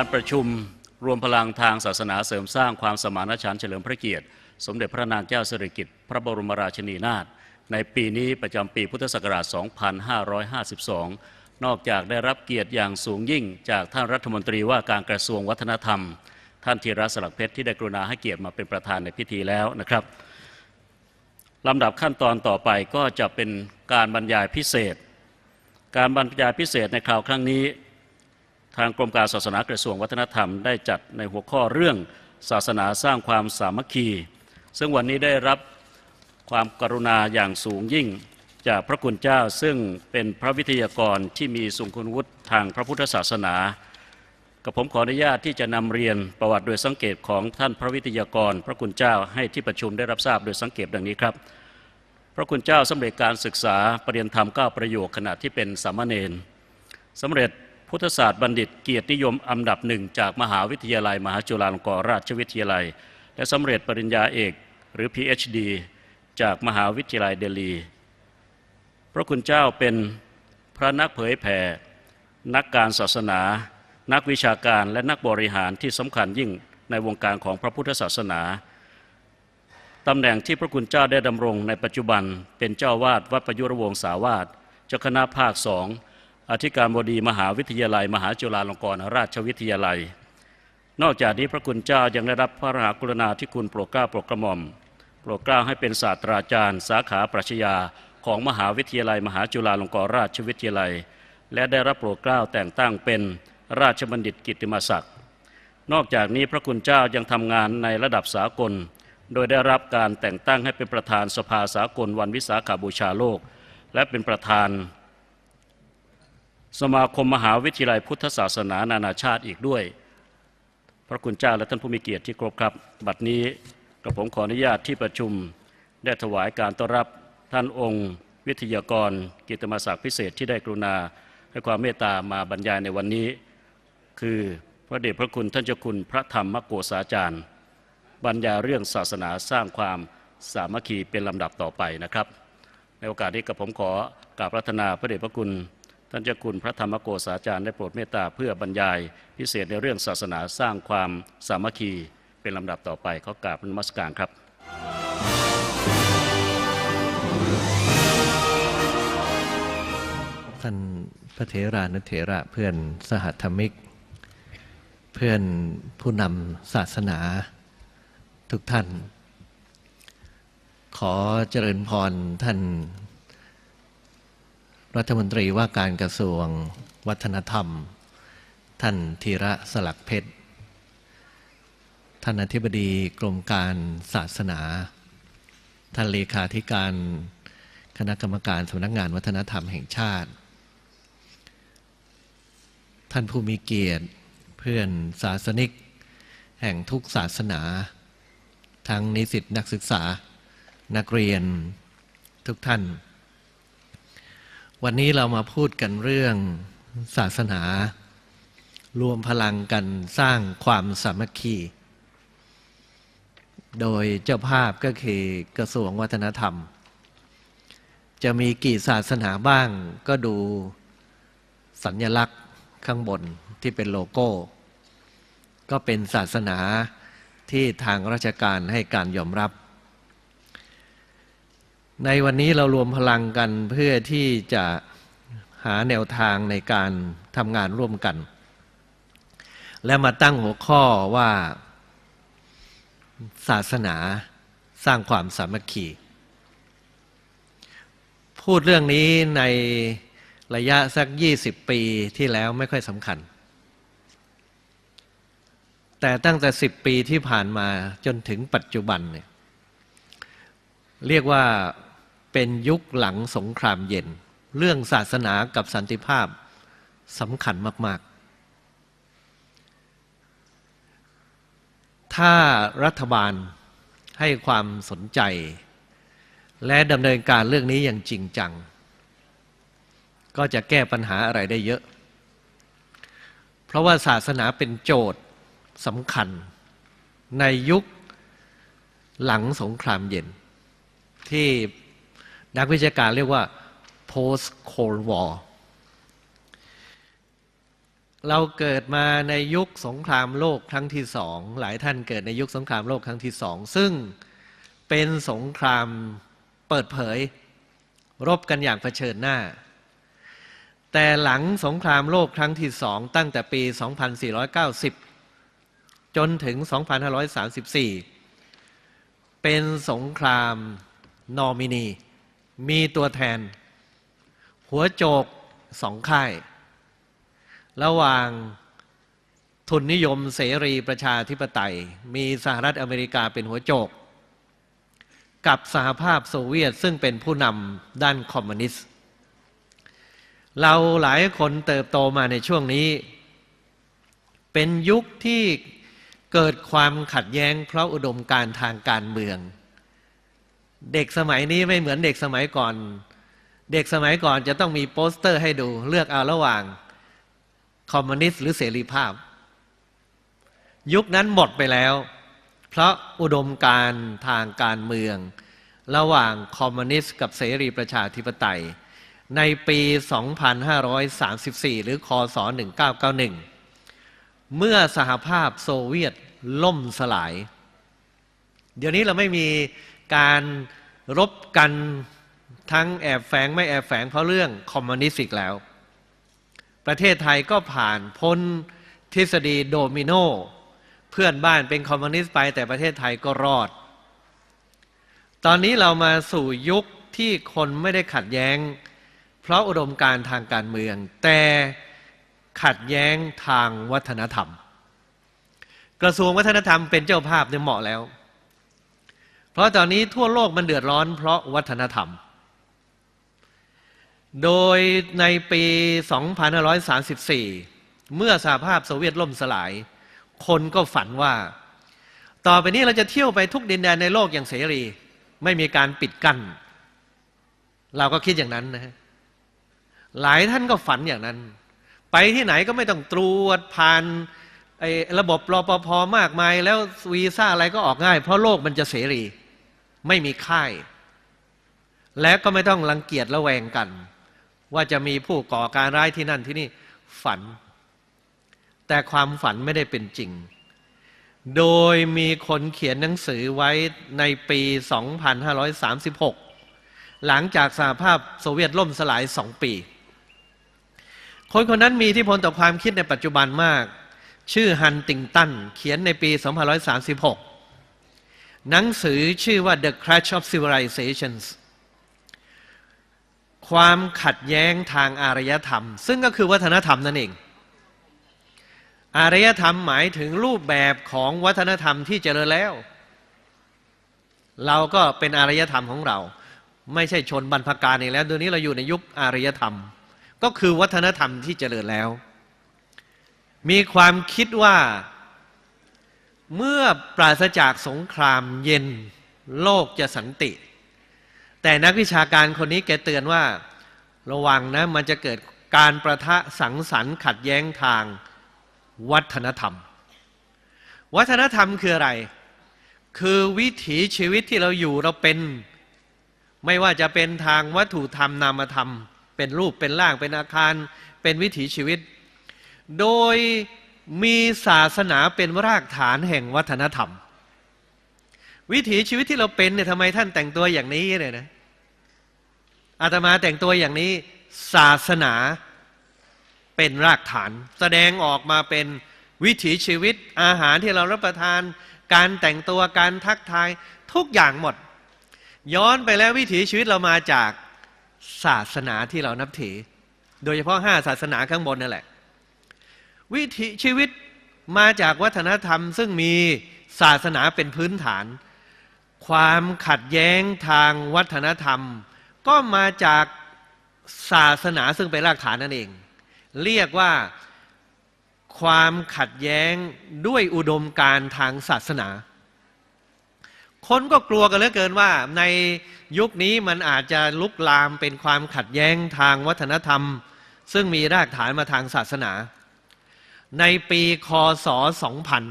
การประชุมรวมพลังทางศาสนาเสริมสร้างความสมานฉันท์เฉลิมพระเกียรติ สมเด็จพระนางเจ้าสิริกิติ์พระบรมราชินีนาถในปีนี้ประจำปีพุทธศักราช 2552 นอกจากได้รับเกียรติอย่างสูงยิ่ง จากท่านรัฐมนตรีว่าการกระทรวงวัฒนธรรม ท่านธีระสลักเพชรที่ได้กรุณาให้เกียรติมาเป็นประธานในพิธีแล้วนะครับลำดับขั้นตอนต่อไปก็จะเป็นการบรรยายพิเศษ การบรรยายพิเศษในคราวครั้งนี้ ทางกรมการศาสนากระทรวงวัฒนธรรมได้จัดในหัวข้อเรื่องศาสนาสร้างความสามัคคี ซึ่งวันนี้ได้รับความกรุณาอย่างสูงยิ่ง จากพระคุณเจ้าซึ่งเป็นพระวิทยากรที่มีทรงคุณวุฒิทางพระพุทธศาสนา กับผมขออนุญาตที่จะนำเรียนประวัติโดยสังเกตของท่านพระวิทยากร พระคุณเจ้าให้ที่ประชุมได้รับทราบโดยสังเกตดังนี้ครับ พระคุณเจ้าสำเร็จการศึกษาปรริญญาธรรม9ประโยคขณะที่เป็นสามเณรสำเร็จ พุทธศาสตร์บัณฑิตเกียรตินิยมอันดับหนึ่งจากมหาวิทยาลัย มหาจุฬาลงกรณราชวิทยาลัย และสำเร็จปริญญาเอกหรือ PhD จากมหาวิทยาลัยเดลี พระคุณเจ้าเป็นพระนักเผยแผ่ นักการศาสนา นักวิชาการและนักบริหารที่สำคัญยิ่งในวงการของพระพุทธศาสนาตำแหน่งที่พระคุณเจ้าได้ดำรงในปัจจุบันเป็นเจ้าวาดวัดประยุรวงศาวาสเจ้าคณะภาคสอง อธิการบดีมหาวิทยาลัย มหาจุฬาลงกรณราชวิทยาลัย นอกจากนี้พระคุณเจ้ายังได้รับพระมหากรุณาธิคุณโปรดเกล้าโปรดกระหม่อมโปรดเกล้าให้เป็นศาสตราจารย์ สาขาปรัชญาของมหาวิทยาลัย มหาจุฬาลงกรณราชวิทยาลัย และได้รับโปรดเกล้าแต่งตั้งเป็นราชบัณฑิตกิติมศักดิ์นอกจากนี้พระคุณเจ้ายังทำงานในระดับสากล โดยได้รับการแต่งตั้งให้เป็นประธานสภาสากลวันวิสาขาบูชาโลก และเป็นประธาน สมาคมมหาวิทยาลัยพุทธศาสนานานาชาติอีกด้วย พระคุณเจ้าและท่านผู้มีเกียรติที่ครบครับ บัดนี้กระผมขออนุญาตที่ประชุมได้ถวายการต้อนรับท่านองค์ วิทยากร กิตติมศักดิ์พิเศษที่ได้กรุณาให้ความเมตตามาบรรยายในวันนี้ คือพระเดชพระคุณท่านเจ้าคุณพระธรรมโกษาจารย์ บรรยายเรื่องศาสนาสร้างความสามัคคีเป็นลำดับต่อไปนะครับ ในโอกาสนี้กับผมขอกราบรัตนาพระเดชพระคุณ ท่านเจ้าคุณพระธรรมโกษาจารย์ได้โปรดเมตตาเพื่อบรรยายพิเศษในเรื่องศาสนาสร้างความสามัคคี เป็นลำดับต่อไปขอกราบนมัสการครับ ท่านพระเถรานุเถระเพื่อนสหธรรมิก เพื่อนผู้นำศาสนาทุกท่าน ขอเจริญพรท่าน รัฐมนตรีว่าการกระทรวงวัฒนธรรม ท่านธีระสลักเพชร ท่านอธิบดีกรมการศาสนา ท่านเลขาธิการคณะกรรมการสำนักงานวัฒนธรรมแห่งชาติ ท่านผู้มีเกียรติเพื่อนศาสนิก แห่งทุกศาสนา ทั้งนิสิตนักศึกษานักเรียนทุกท่าน วันนี้เรามาพูดกันเรื่องศาสนา รวมพลังกันสร้างความสามัคคี โดยเจ้าภาพก็คือกระทรวงวัฒนธรรม จะมีกี่ศาสนาบ้างก็ดูสัญญลักษณ์ข้างบนที่เป็นโลโก้ ก็เป็นศาสนาที่ทางราชการให้การยอมรับ ในวันนี้เรารวมพลังกันเพื่อที่จะหาแนวทางในการทำงานร่วมกัน และมาตั้งหัวข้อว่าศาสนาสร้างความสามัคคี พูดเรื่องนี้ในระยะสัก 20 ปีที่แล้วไม่ค่อยสำคัญ แต่ตั้งแต่ 10 ปีที่ผ่านมาจนถึงปัจจุบันเนี่ยเรียกว่า เป็นยุคหลังสงครามเย็น เรื่องศาสนากับสันติภาพสำคัญมาก ๆ ถ้ารัฐบาลให้ความสนใจ และดำเนินการเรื่องนี้อย่างจริงจัง ก็จะแก้ปัญหาอะไรได้เยอะ เพราะว่าศาสนาเป็นโจทย์สำคัญ ในยุคหลังสงครามเย็นที่ นักวิชาการเรียกว่า post cold war เราเกิดมาในยุคสงครามโลกครั้งที่สอง หลายท่านเกิดในยุคสงครามโลกครั้งที่สอง ซึ่งเป็นสงครามเปิดเผย รบกันอย่างเผชิญหน้า แต่หลังสงครามโลกครั้งที่สองตั้งแต่ปี 2490 จนถึง 2534 เป็นสงครามนอมินี มีตัวแทน หัวโจกสองค่าย ระหว่างทุนนิยมเสรีประชาธิปไตย มีสหรัฐอเมริกาเป็นหัวโจก กับสหภาพโซเวียตซึ่งเป็นผู้นำด้านคอมมิวนิสต์ เราหลายคนเติบโตมาในช่วงนี้ เป็นยุคที่เกิดความขัดแย้งเพราะอุดมการทางการเมือง เด็กสมัยนี้ไม่เหมือนเด็กสมัยก่อน เด็กสมัยก่อนจะต้องมีโปสเตอร์ให้ดูเลือกเอาระหว่างคอมมิวนิสต์หรือเสรีภาพ ยุคนั้นหมดไปแล้ว เพราะอุดมการทางการเมือง ระหว่างคอมมิวนิสต์กับเสรีประชาธิปไตย ในปี 2534 หรือคศ 1991 เมื่อสหภาพโซเวียตล่มสลาย เดี๋ยวนี้เราไม่มี การรบกันทั้งแอบแฝงไม่แอบแฝงเพราะเรื่องคอมมิวนิสต์อีกแล้ว ประเทศไทยก็ผ่านพ้นทฤษฎีโดมิโนเพื่อนบ้านเป็นคอมมิวนิสต์ไปแต่ประเทศไทยก็รอด ตอนนี้เรามาสู่ยุคที่คนไม่ได้ขัดแย้ง เพราะอุดมการทางการเมือง แต่ขัดแย้งทางวัฒนธรรม กระทรวงวัฒนธรรมเป็นเจ้าภาพเนี่ยเหมาะแล้ว ราะตอนนี้ทั่วโลกมันเดือดร้อนเพราะวัฒนธรรม โดยในปี 2534 เมื่อสหภาพโซเวียตล่มสลาย คนก็ฝันว่า ต่อไปนี้เราจะเที่ยวไปทุกดินแดนในโลกอย่างเสรี ไม่มีการปิดกั้น เราก็คิดอย่างนั้นนะฮะหลายท่านก็ฝันอย่างนั้น ไปที่ไหนก็ไม่ต้องตรวจผ่านไอ้ระบบรอปภมากมาย แล้ววีซ่าอะไรก็ออกง่าย เพราะโลกมันจะเสรี ไม่มีค่าย และก็ไม่ต้องรังเกียจระแวงกัน ว่าจะมีผู้ก่อการร้ายที่นั่นที่นี่ฝัน แต่ความฝันไม่ได้เป็นจริง โดยมีคนเขียนหนังสือไว้ในปี 2536 หลังจากสหภาพโซเวียตล่มสลายสองปี คนคนนั้นมีอิทธิพลต่อความคิดในปัจจุบันมาก ชื่อฮันติงตันเขียนในปี 2536 หนังสือชื่อว่า The Crash of Civilizations ความขัดแย้งทางอารยธรรม ซึ่งก็คือวัฒนธรรมนั่นเอง อารยธรรมหมายถึงรูปแบบของวัฒนธรรมที่เจริญแล้ว เราก็เป็นอารยธรรมของเรา ไม่ใช่ชนบรรพการอีกแล้วเดี๋ยวนี้เราอยู่ในยุคอารยธรรม ก็คือวัฒนธรรมที่เจริญแล้ว มีความคิดว่า เมื่อปราศจากสงครามเย็นโลกจะสันติ แต่นักวิชาการคนนี้แกเตือนว่า ระวังนะมันจะเกิดการประทะสังสรรค์ขัดแย้งทางวัฒนธรรม วัฒนธรรมคืออะไร คือวิถีชีวิตที่เราอยู่เราเป็น ไม่ว่าจะเป็นทางวัตถุธรรมนามธรรม เป็นรูปเป็นร่างเป็นอาคาร เป็นวิถีชีวิต โดย มีศาสนาเป็นรากฐานแห่งวัฒนธรรม วิถีชีวิตที่เราเป็นเนี่ยทำไมท่านแต่งตัวอย่างนี้เนี่ยนะอาตมาแต่งตัวอย่างนี้ ศาสนาเป็นรากฐาน แสดงออกมาเป็นวิถีชีวิตอาหารที่เรารับประทาน การแต่งตัวการทักทายทุกอย่างหมด ย้อนไปแล้ววิถีชีวิตเรามาจากศาสนาที่เรานับถือ โดยเฉพาะห้าศาสนาข้างบนนั่นแหละ วิถีชีวิตมาจากวัฒนธรรม ซึ่งมีศาสนาเป็นพื้นฐาน ความขัดแย้งทางวัฒนธรรม ก็มาจากศาสนาซึ่งเป็นรากฐานนั่นเอง เรียกว่าความขัดแย้งด้วยอุดมการทางศาสนา คนก็กลัวกันเหลือเกินว่า ในยุคนี้มันอาจจะลุกลามเป็นความขัดแย้งทางวัฒนธรรม ซึ่งมีรากฐานมาทางศาสนา ในปีคศ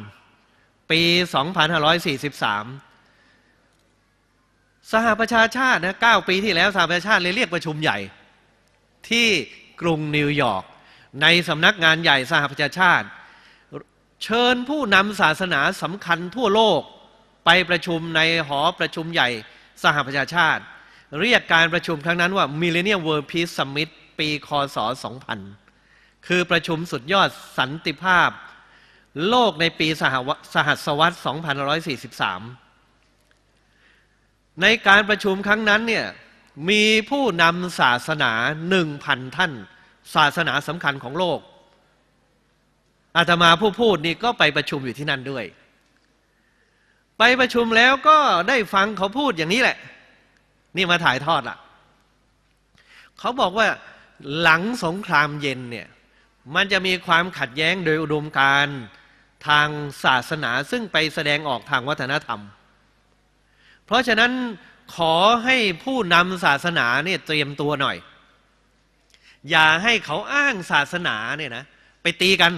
2000 ปี 2543 สหประชาชาตินะ9ปีที่แล้วสหประชาชาติเลยเรียกประชุมใหญ่ ที่กรุงนิวยอร์กในสำนักงานใหญ่สหประชาชาติ เชิญผู้นำศาสนาสำคัญทั่วโลกไปประชุมในหอประชุมใหญ่สหประชาชาติ เรียกการประชุมครั้งนั้นว่า Millennium World Peace Summit ปี คศ 2000 คือประชุมสุดยอดสันติภาพ โลกในปีสหสหัสวรรษ2543 ในการประชุมครั้งนั้นเนี่ยมีผู้นำศาสนา1,000ท่าน ศาสนาสำคัญของโลก อาตมาผู้พูดนี่ก็ไปประชุมอยู่ที่นั่นด้วย ไปประชุมแล้วก็ได้ฟังเขาพูดอย่างนี้แหละ นี่มาถ่ายทอดล่ะ เขาบอกว่าหลังสงครามเย็นเนี่ย มันจะมีความขัดแย้งโดยอุดมการทางศาสนาซึ่งไปแสดงออกทางวัฒนธรรม เพราะฉะนั้นขอให้ผู้นำศาสนาเนี่ยเตรียมตัวหน่อย อย่าให้เขาอ้างศาสนาเนี่ยนะไปตีกัน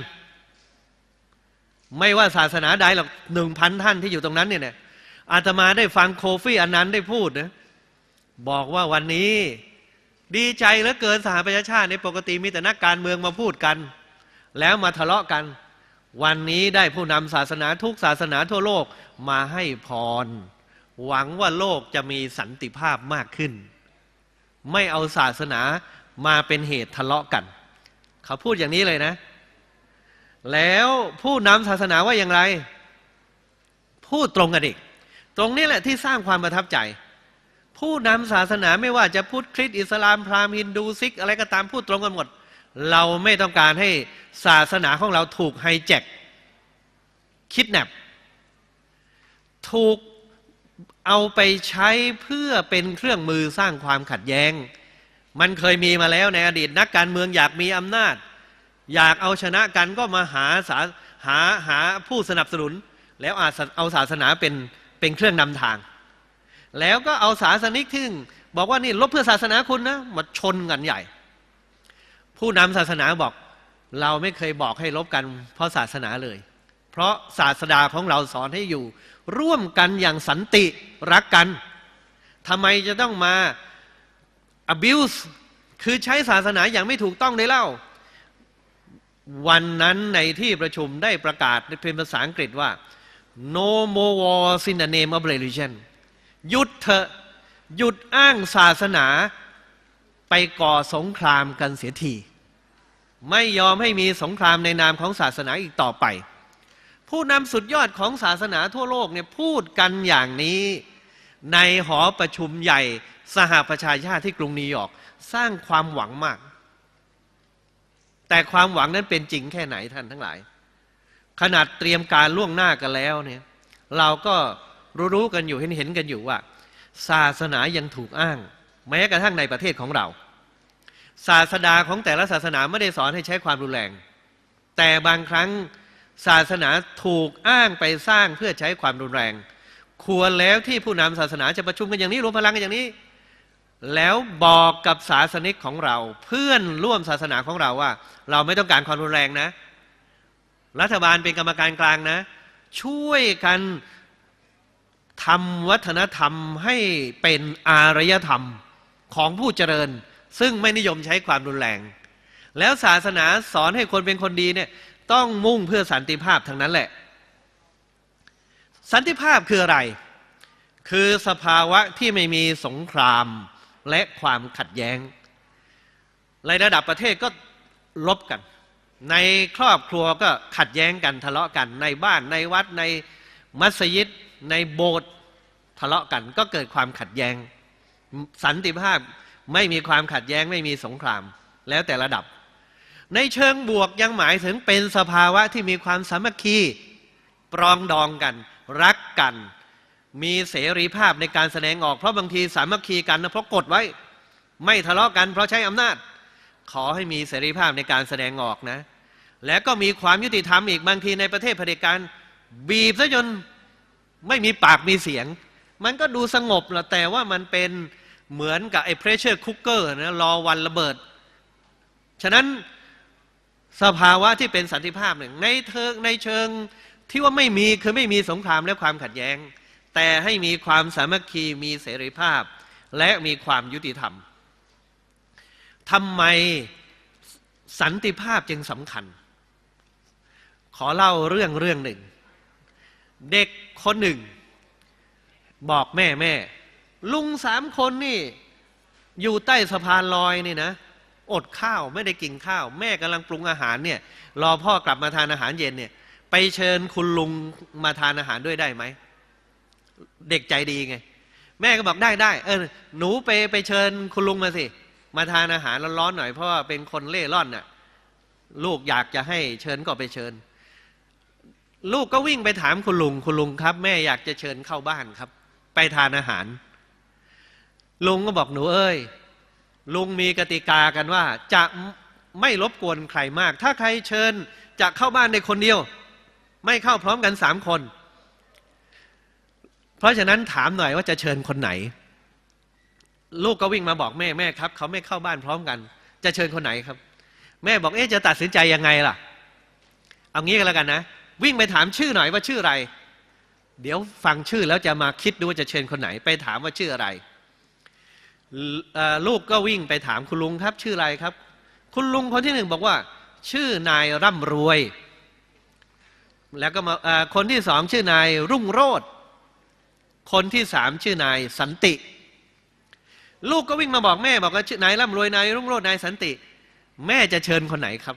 ไม่ว่าศาสนาใดหรอกหนึ่งพันท่านที่อยู่ตรงนั้นเนี่ยอาตมาได้ฟังโคฟี่อันนั้นได้พูดนะบอกว่าวันนี้ ดีใจเหลือเกินสหประชาชาติในปกติมีแต่นักการเมืองมาพูดกัน แล้วมาทะเลาะกัน วันนี้ได้ผู้นำศาสนาทุกศาสนาทั่วโลกมาให้พร หวังว่าโลกจะมีสันติภาพมากขึ้น ไม่เอาศาสนามาเป็นเหตุทะเลาะกัน เขาพูดอย่างนี้เลยนะ แล้วผู้นำศาสนาว่าอย่างไร พูดตรงกันอีก ตรงนี้แหละที่สร้างความประทับใจ ผู้นำศาสนาไม่ว่าจะพุทธคริสต์อิสลามพราหมณ์ฮินดูซิก อะไรก็ตามพูดตรงกันหมด เราไม่ต้องการให้ศาสนาของเราถูกไฮแจ็คคิดแนบถูกเอาไปใช้เพื่อเป็นเครื่องมือสร้างความขัดแย้ง มันเคยมีมาแล้วในอดีตนักการเมืองอยากมีอำนาจ อยากเอาชนะกันก็มาหาสาหาหาผู้สนับสนุน แล้วอาจเอาศาสนาเป็นเป็นเครื่องนำทาง แล้วก็เอาศาสนิกที่บอกว่านี่ลบเพื่อศาสนาคุณนะมาชนกันใหญ่ ผู้นำศาสนาบอก เราไม่เคยบอกให้ลบกัน เพราะศาสนาเลย เพราะศาสดาของเราสอนให้อยู่ ร่วมกันอย่างสันติรักกันทำไมจะต้องมา abuse คือใช้ศาสนาอย่างไม่ถูกต้องได้เล่า วันนั้นในที่ประชุมได้ประกาศเป็นภาษาอังกฤษว่า no more war in the name of religion หยุดเถอะหยุดอ้างศาสนาไปก่อสงครามกันเสียที ไม่ยอมให้มีสงครามในนามของศาสนาอีกต่อไป ผู้นำสุดยอดของศาสนาทั่วโลกเนี่ยพูดกันอย่างนี้ ในหอประชุมใหญ่สหประชาชาติที่กรุงนิวยอร์กสร้างความหวังมาก แต่ความหวังนั้นเป็นจริงแค่ไหนท่านทั้งหลาย ขนาดเตรียมการล่วงหน้ากันแล้วเนี่ยเราก็ รู้ๆกันอยู่เห็นเห็นกันอยู่ว่า ศาสนายังถูกอ้าง แม้กระทั่งในประเทศของเรา ศาสดาของแต่ละศาสนาไม่ได้สอนให้ใช้ความรุนแรง แต่บางครั้งศาสนาถูกอ้างไปสร้างเพื่อใช้ความรุนแรง ควรแล้วที่ผู้นำศาสนาจะประชุมกันอย่างนี้รวมพลังกันอย่างนี้ แล้วบอกกับศาสนิกของเรา เพื่อนร่วมศาสนาของเราว่า เราไม่ต้องการความรุนแรงนะ รัฐบาลเป็นกรรมการกลางนะ ช่วยกัน ทำวัฒนธรรมให้เป็นอารยธรรมของผู้เจริญ ซึ่งไม่นิยมใช้ความรุนแรง แล้วศาสนาสอนให้คนเป็นคนดีเนี่ยต้องมุ่งเพื่อสันติภาพทั้งนั้นแหละ สันติภาพคืออะไร คือสภาวะที่ไม่มีสงครามและความขัดแย้ง ในระดับประเทศก็ลบกัน ในครอบครัวก็ขัดแย้งกันทะเลาะกัน ในบ้านในวัดในมัสยิด ในโบสถ์ทะเลาะกันก็เกิดความขัดแย้ง สันติภาพไม่มีความขัดแย้งไม่มีสงครามแล้วแต่ระดับ ในเชิงบวกยังหมายถึงเป็นสภาวะที่มีความสามัคคีปรองดองกัน รักกัน มีเสรีภาพในการแสดงออกเพราะบางทีสามัคคีกันนะเพราะกดไว้ ไม่ทะเลาะกันเพราะใช้อำนาจ ขอให้มีเสรีภาพในการแสดงออกนะ และก็มีความยุติธรรมอีกบางทีในประเทศเผด็จการบีบซะจน ไม่มีปากมีเสียง มันก็ดูสงบแหละแต่ว่ามันเป็นเหมือนกับไอ้เพรสเชอร์คุกเกอร์นะรอวันระเบิด ฉะนั้นสภาวะที่เป็นสันติภาพหนึ่งในเทิงในเชิงที่ว่าไม่มีคือไม่มีสงครามและความขัดแย้ง แต่ให้มีความสามัคคีมีเสรีภาพ และมีความยุติธรรมทำไมสันติภาพจึงสำคัญ ขอเล่าเรื่องเรื่องหนึ่ง เด็กคนหนึ่ง บอกแม่แม่ ลุงสามคนนี่ อยู่ใต้สะพานลอยนี่นะ อดข้าวไม่ได้กินข้าว แม่กำลังปรุงอาหารเนี่ย รอพ่อกลับมาทานอาหารเย็นเนี่ย ไปเชิญคุณลุงมาทานอาหารด้วยได้ไหม เด็กใจดีไง แม่ก็บอกได้ได้เออหนูไปไปเชิญคุณลุงมาสิ มาทานอาหารร้อนๆหน่อยเพราะว่าเป็นคนเล่ร่อนน่ะ ลูกอยากจะให้เชิญก็ไปเชิญ ลูกก็วิ่งไปถามคุณลุง คุณลุงครับ แม่อยากจะเชิญเข้าบ้านครับ ไปทานอาหาร ลุงก็บอกหนูเอ้ย ลุงมีกติกากันว่า จะไม่รบกวนใครมาก ถ้าใครเชิญจะเข้าบ้านในคนเดียว ไม่เข้าพร้อมกันสามคน เพราะฉะนั้นถามหน่อยว่าจะเชิญคนไหน ลูกก็วิ่งมาบอกแม่แม่ครับ เขาไม่เข้าบ้านพร้อมกัน จะเชิญคนไหนครับ แม่บอกเอ๊ะจะตัดสินใจยังไงล่ะ เอางี้ก็แล้วกันนะ วิ่งไปถามชื่อหน่อยว่าชื่ออะไร เดี๋ยวฟังชื่อแล้วจะมาคิดดูว่าจะเชิญคนไหน ไปถามว่าชื่ออะไร ลูกก็วิ่งไปถามคุณลุงครับ ชื่ออะไรครับ คุณลุงคนที่หนึ่งบอกว่า ชื่อนายร่ำรวย แล้วก็มาคนที่สองชื่อนายรุ่งโรจน์คนที่สามชื่อนายสันติ ลูกก็วิ่งมาบอกแม่บอกว่าชื่อนายร่ำรวยนายรุ่งโรจน์นายสันติ แม่จะเชิญคนไหนครับ